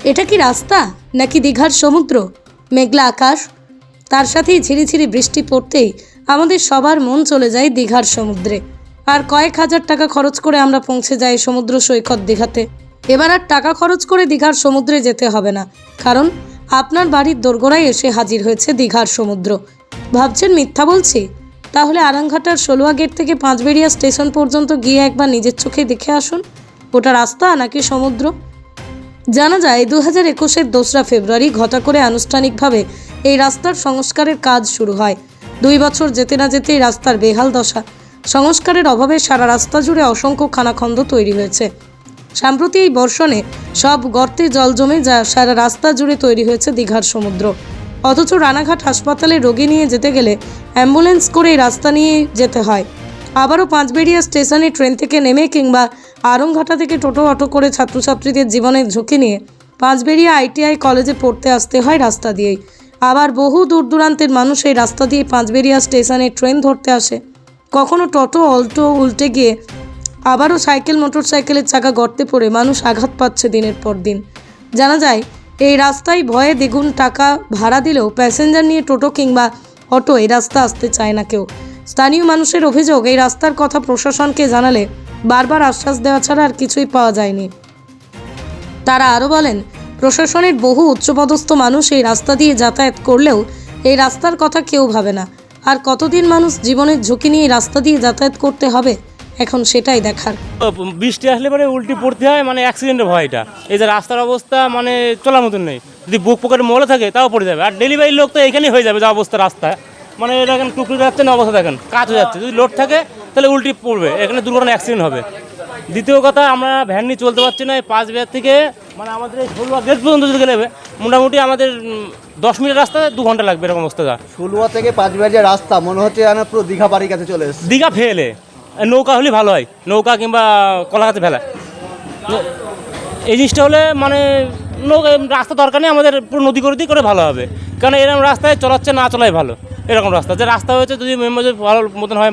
এটা কি রাস্তা নাকি দীঘার সমুদ্র? মেঘলা আকাশ? তার সাথেই ঝিরিঝিরি বৃষ্টি পড়তেই আমাদের সবার মন চলে যায় দীঘার সমুদ্রে। আর কয়েক হাজার টাকা খরচ করে আমরা পৌঁছে যাই সমুদ্র সৈকত দীঘাতে। এবার আর টাকা খরচ করে দীঘার সমুদ্রে যেতে হবে না, কারণ আপনার বাড়ির দোরগোড়ায় এসে হাজির হয়েছে দীঘার সমুদ্র। ভাবছেন মিথ্যা বলছি? তাহলে আরাংঘাটার ষোলোয়া গেট থেকে পাঁচবেড়িয়া স্টেশন পর্যন্ত গিয়ে একবার নিজের চোখে দেখে আসুন। ওটা রাস্তা নাকি সমুদ্র? জানা যায় দু হাজার একুশের দোসরা ফেব্রুয়ারি ঘটা করে আনুষ্ঠানিকভাবে এই রাস্তার সংস্কারের কাজ শুরু হয়। দুই বছর যেতে না যেতেই রাস্তার বেহাল দশা। সংস্কারের অভাবে সারা রাস্তা জুড়ে অসংখ্য খানাখন্দ তৈরি হয়েছে। সাম্প্রতি এই বর্ষণে সব গর্তে জল জমে যা সারা রাস্তা জুড়ে তৈরি হয়েছে দীঘার সমুদ্র। অথচ রানাঘাট হাসপাতালে রোগী নিয়ে যেতে গেলে অ্যাম্বুলেন্স করে রাস্তা নিয়ে যেতে হয়। আবারও পাঁচবেড়িয়া স্টেশনে ট্রেন থেকে নেমে কিংবা আরংঘাটা থেকে টোটো অটো করে ছাত্রছাত্রীদের জীবনের ঝুঁকি নিয়ে পাঁচবেড়িয়া আইটিআই কলেজে পড়তে আসতে হয় রাস্তা দিয়েই। আবার বহু দূর দূরান্তের মানুষ এই রাস্তা দিয়ে পাঁচবেড়িয়া স্টেশনে ট্রেন ধরতে আসে। কখনো টোটো অল্টো উল্টে গিয়ে আবারও সাইকেল মোটর সাইকেলের চাকা গর্তে পড়ে মানুষ আঘাত পাচ্ছে দিনের পর দিন। জানা যায়, এই রাস্তায় ভয়ে দ্বিগুণ টাকা ভাড়া দিলেও প্যাসেঞ্জার নিয়ে টোটো কিংবা অটো এই রাস্তা আসতে চায় না কেউ। স্থানীয় মানুষের অভিযোগ, এই রাস্তার কথা প্রশাসনকে জানালে বারবার আশ্বাস দেওয়া ছাড়া আর কিছুই পাওয়া যায়নি। তারা আরও বলেন, প্রশাসনের বহু উচ্চপদস্থ মানুষ এই রাস্তা দিয়ে যাতায়াত করলেও এই রাস্তার কথা কেউ ভাবে না। আর কতদিন মানুষ জীবনের ঝুঁকি নিয়ে রাস্তা দিয়ে যাতায়াত করতে হবে, এখন সেটাই দেখার। বৃষ্টি আসলে পরে উল্টি পড়তে হয় মানে অ্যাক্সিডেন্টের ভয়টা এই যে রাস্তার অবস্থা মানে চলার মতন নেই। যদি বুক পকেটে মলে থাকে, তাও পড়ে যাবে। আর ডেলিভারি লোক তো এখানেই হয়ে যাবে যে অবস্থা রাস্তা মানে এটা এখন টুকরি যাচ্ছে না অবস্থা দেখেন কাজ হয়ে যাচ্ছে। যদি লোড থাকে তাহলে উল্টি পড়বে। এখানে দুর্ঘটনা অ্যাক্সিডেন্ট হবে। দ্বিতীয় কথা আমরা ভ্যান নিয়ে চলতে পারছি না এই পাঁচ বিহার থেকে মানে আমাদের এই ষোলোয়া গেট পর্যন্ত যদি গেলে মোটামুটি আমাদের দশ মিনিট রাস্তা দু ঘণ্টা লাগবে এরকম অবস্থা ষোলোয়া থেকে পাঁচ পাঁচবার যে রাস্তা মনে হচ্ছে যেন পুরো দীঘা বাড়ির কাছে চলে এসেছে। দীঘা ফেলে। নৌকা হলে ভালো হয়। নৌকা কিংবা কলা গাছে ফেলা এই জিনিসটা হলে মানে নৌকা রাস্তা দরকার নেই আমাদের পুরো নদী করে দিয়ে করে ভালো হবে। কারণ এরকম রাস্তায় চলাচ্ছে না চলাই ভালো। এরকম রাস্তা। যে রাস্তা হয়েছে যদি মেম্বার ভালো মতন হয়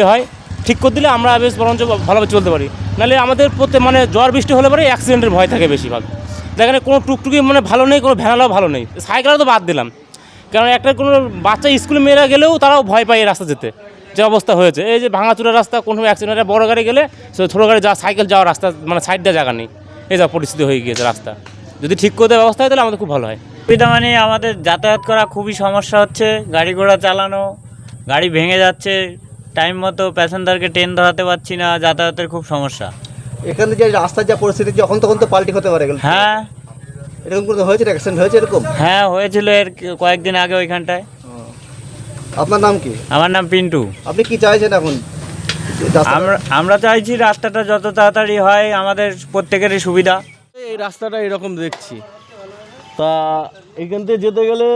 এ হয়, ঠিক করে দিলে আমরা বেশ বরঞ্চ ভালোভাবে চলতে পারি। নাহলে আমাদের প্রত্যেক মানে জ্বর বৃষ্টি হলে পরে অ্যাক্সিডেন্টের ভয় থাকে বেশিরভাগ। দেখেন কোনো টুকটুকি মানে ভালো নেই, কোনো ভ্যানালাও ভালো নেই। সাইকেলও তো বাদ দিলাম। কারণ একটা কোনো বাচ্চা স্কুলে মেয়েরা গেলেও তারাও ভয় পায় এই রাস্তা যেতে। যে অবস্থা হয়েছে। এই যে ভাঙাচুরা রাস্তা, কোনো অ্যাক্সিডেন্ট বড় গাড়ি গেলে ছোটো গাড়ি যা সাইকেল যাওয়ার রাস্তা মানে সাইড দেওয়া জায়গা নেই। এই যা পরিস্থিতি হয়ে গিয়েছে রাস্তা। যদি ঠিক করে দেওয়ার ব্যবস্থা হয় তাহলে আমাদের খুব ভালো হয়। মানে আমাদের যাতায়াত করা খুবই সমস্যা হচ্ছে। গাড়ি ঘোড়া চালানো গাড়ি ভেঙে যাচ্ছে টাইম মতো প্যাসেঞ্জারকে ট্রেন ধরাতে পারছি না যাতায়াতের খুব সমস্যা। এখানে যে রাস্তার যা পরিস্থিতি যখন তখন তো পাল্টি হতে পারে। হ্যাঁ। এরকম করে হয়েছিল অ্যাক্সিডেন্ট হয়েছে এরকম? হ্যাঁ হয়েছিল এর কয়েকদিন আগে ওইখানটায়। আপনার নাম কি? আমার নাম পিন্টু। আপনি কি চাইছেন এখন? আমরা আমরা চাইছি রাস্তাটা যত তাড়াতাড়ি হয় আমাদের প্রত্যেকেরই সুবিধা। এই রাস্তাটা এরকম দেখছি। তা এখান থেকে যেতে গেলে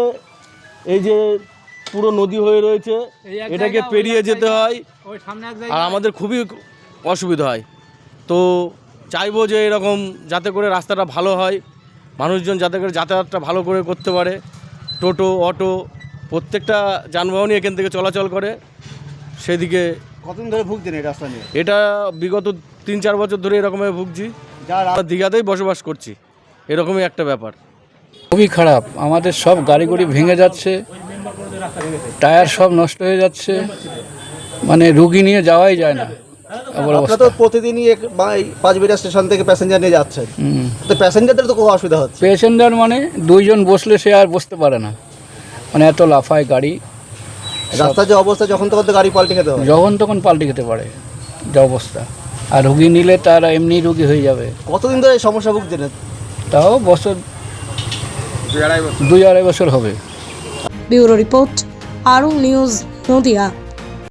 এই যে পুরো নদী হয়ে রয়েছে এটাকে পেরিয়ে যেতে হয়। আর আমাদের খুবই অসুবিধা হয়। তো চাইব যে এরকম যাতে করে রাস্তাটা ভালো হয় মানুষজন যাতে করে যাতায়াতটা ভালো করে করতে পারে। টোটো অটো প্রত্যেকটা যানবাহনই এখান থেকে চলাচল করে। সেদিকে কতদিন ধরে ভুগছেন এই রাস্তা নিয়ে? এটা বিগত তিন চার বছর ধরে এরকমভাবে ভুগছি। যা দীঘাতেই বসবাস করছি। এরকমই একটা ব্যাপার। খুবই খারাপ। আমাদের সব গাড়ি গুড়ি ভেঙে যাচ্ছে টায়ার সব নষ্ট হয়ে যাচ্ছে মানে রুগী নিয়ে যাওয়াই যায় না। আপনারা তো প্রতিদিনই এক বা- পাঁচবিড়া স্টেশন থেকে প্যাসেঞ্জার নিয়ে যাচ্ছেন। তো প্যাসেঞ্জারদের তো খুব অসুবিধা হচ্ছে? মানে দুইজন বসলে সে আর বসতে পারে না। মানে এত লাফায় গাড়ি। রাস্তার যে অবস্থা যখন তখন তো গাড়ি পাল্টে খেতে হবে। যখন তখন পাল্টে খেতে পারে যা অবস্থা। আর রুগী নিলে তার এমনি রুগী হয়ে যাবে। কতদিন ধরে এই সমস্যা ভুগছেন? তাও বছর দুই আড়াই বছর হবে। ব্যুরো রিপোর্ট আরং নিউজ নদিয়া।